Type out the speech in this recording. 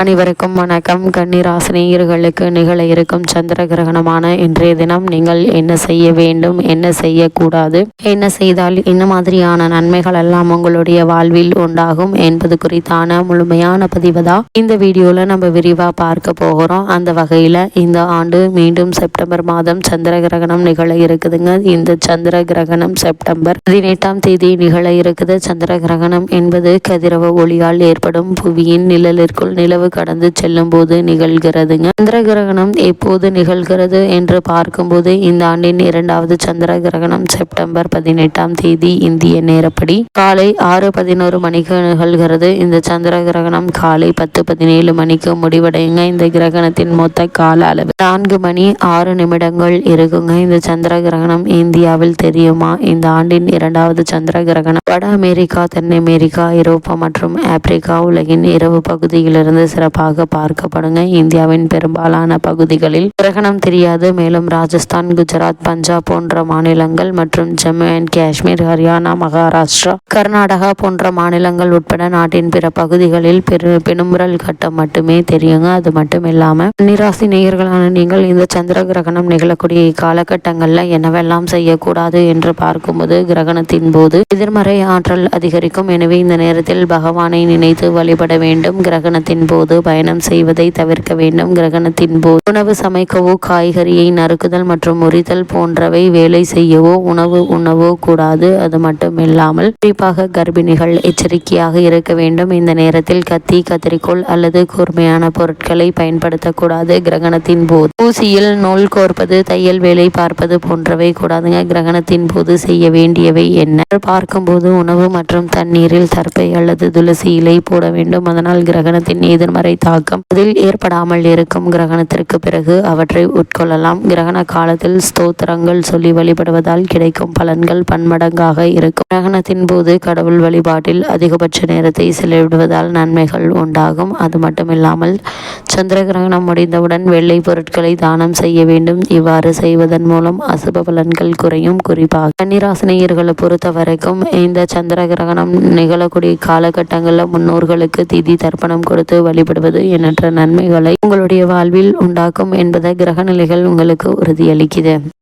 அனைவருக்கும் வணக்கம். கன்னிராசினியர்களுக்கு நிகழ இருக்கும் சந்திர கிரகணமான இன்றைய தினம் நீங்கள் என்ன செய்ய வேண்டும் என்ன செய்யக்கூடாது என்ன செய்தால் என்ன மாதிரியான நன்மைகள் எல்லாம் உங்களுடைய வாழ்வில் உண்டாகும் என்பது குறித்தான முழுமையான பதிவு தான் இந்த வீடியோல நம்ம விரிவா பார்க்க போகிறோம். அந்த வகையில இந்த ஆண்டு மீண்டும் செப்டம்பர் மாதம் சந்திர கிரகணம் நிகழ இருக்குதுங்க. இந்த சந்திர கிரகணம் செப்டம்பர் பதினெட்டாம் தேதி நிகழ இருக்குது. சந்திர கிரகணம் என்பது கதிரவ ஒளியால் ஏற்படும் புவியின் நிழலிற்குள் நிலவு கடந்து செல்லும் போது நிகழ்கிறதுங்க. சந்திர கிரகணம் எப்போது நிகழ்கிறது என்று பார்க்கும்போது இந்த ஆண்டின் இரண்டாவது சந்திர கிரகணம் செப்டம்பர் பதினெட்டாம் தேதி இந்திய நேரப்படி. காலை ஆறு பதினோரு மணிக்கு நிகழ்கிறது. இந்த சந்திர கிரகணம் காலை பத்து பதினேழு மணிக்கு முடிவடையுங்க. இந்த கிரகணத்தின் மொத்த கால அளவு நான்கு மணி ஆறு நிமிடங்கள் இருக்குங்க. இந்த சந்திர கிரகணம் இந்தியாவில் தெரியுமா? இந்த ஆண்டின் இரண்டாவது சந்திர கிரகணம் வட அமெரிக்கா தென் அமெரிக்கா ஐரோப்பா மற்றும் ஆப்பிரிக்கா உலகின் இரவு பகுதியிலிருந்து சிறப்பாக பார்க்கப்படுங்க. இந்தியாவின் பெரும்பாலான பகுதிகளில் கிரகணம் தெரியாது. மேலும் ராஜஸ்தான் குஜராத் பஞ்சாப் போன்ற மாநிலங்கள் மற்றும் ஜம்மு அண்ட் காஷ்மீர் ஹரியானா மகாராஷ்டிரா கர்நாடகா போன்ற மாநிலங்கள் உட்பட நாட்டின் பிற பகுதிகளில் பெரு பெருமுறல் கட்டம் மட்டுமே தெரியுங்க. அது மட்டும் இல்லாம நிராசி நேயர்களான நீங்கள் இந்த சந்திர கிரகணம் நிகழக்கூடிய காலகட்டங்கள்ல என்னவெல்லாம் செய்யக்கூடாது என்று பார்க்கும்போது கிரகணத்தின் போது எதிர்மறை ஆற்றல் அதிகரிக்கும். எனவே இந்த நேரத்தில் பகவானை நினைத்து வழிபட வேண்டும். கிரகணத்தின் போது பயணம் செய்வதை தவிர்க்க வேண்டும். கிரகணத்தின் போது உணவு சமைக்கவோ காய்கறியை நறுக்குதல் மற்றும் உரிதல் போன்றவை வேலை செய்யவோ உணவு உண்ணவோ கூடாது. அது மட்டும் இல்லாமல் குறிப்பாக கர்ப்பிணிகள் எச்சரிக்கையாக இருக்க வேண்டும். இந்த நேரத்தில் கத்தி கத்திரிக்கோள் அல்லது கூர்மையான பொருட்களை பயன்படுத்தக்கூடாது. கிரகணத்தின் போது ஊசியில் நூல் கோர்ப்பது தையல் வேலை பார்ப்பது போன்றவை கூடாதுங்க. கிரகணத்தின் போது செய்ய வேண்டியவை என்ன? பார்க்கும்போது உணவு மற்றும் தண்ணீரில் தர்ப்பை அல்லது துளசி இலை போட வேண்டும். அதனால் கிரகணத்தின் எதிர்மறை தாக்கம். அதில் ஏற்படாமல் இருக்கும் கிரகணத்திற்கு பிறகு அவற்றை உட்கொள்ளலாம். கிரகண காலத்தில் ஸ்தோத்திரங்கள் சொல்லி வழிபடுவதால் கிடைக்கும் பலன்கள் பன்மடங்காக இருக்கும். கிரகணத்தின் போது கடவுள் வழிபாட்டில் அதிகபட்ச நேரத்தை செலவிடுவதால் நன்மைகள் உண்டாகும். அது மட்டுமில்லாமல் சந்திர கிரகணம் முடிந்தவுடன் வெள்ளை பொருட்களை தானம் செய்ய வேண்டும். இவ்வாறு செய்வதன் மூலம் அசுப பலன்கள் குறையும். குறிப்பாக கன்னிராசினியர்களை பொறுத்த வரைக்கும் இந்த சந்திர கிரகணம் நிகழக்கூடிய காலகட்டங்களில் முன்னோர்களுக்கு திதி தர்ப்பணம் கொடுத்து வழிபடுவது எண்ணற்ற நன்மைகளை உங்களுடைய வாழ்வில் உண்டாக்கும் என்பதை கிரக நிலைகள் உங்களுக்கு உறுதியளிக்குது.